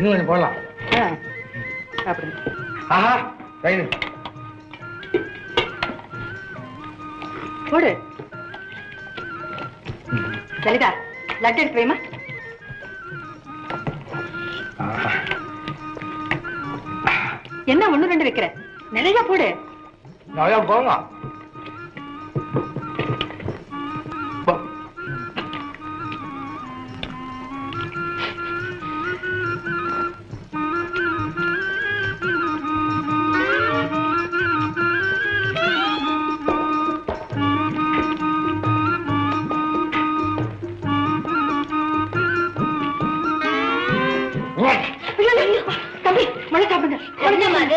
இன்னும் கொஞ்சம் போடலாம். ஆஹா ரைடு போடு. லலிதா லட்டு எடுத்து வைமா என்ன ஒண்ணு ரெண்டு வைக்கிற? நிறைய போடு. நிறையா போங்க. கொலை காப்புங்க கொலை காப்பாங்க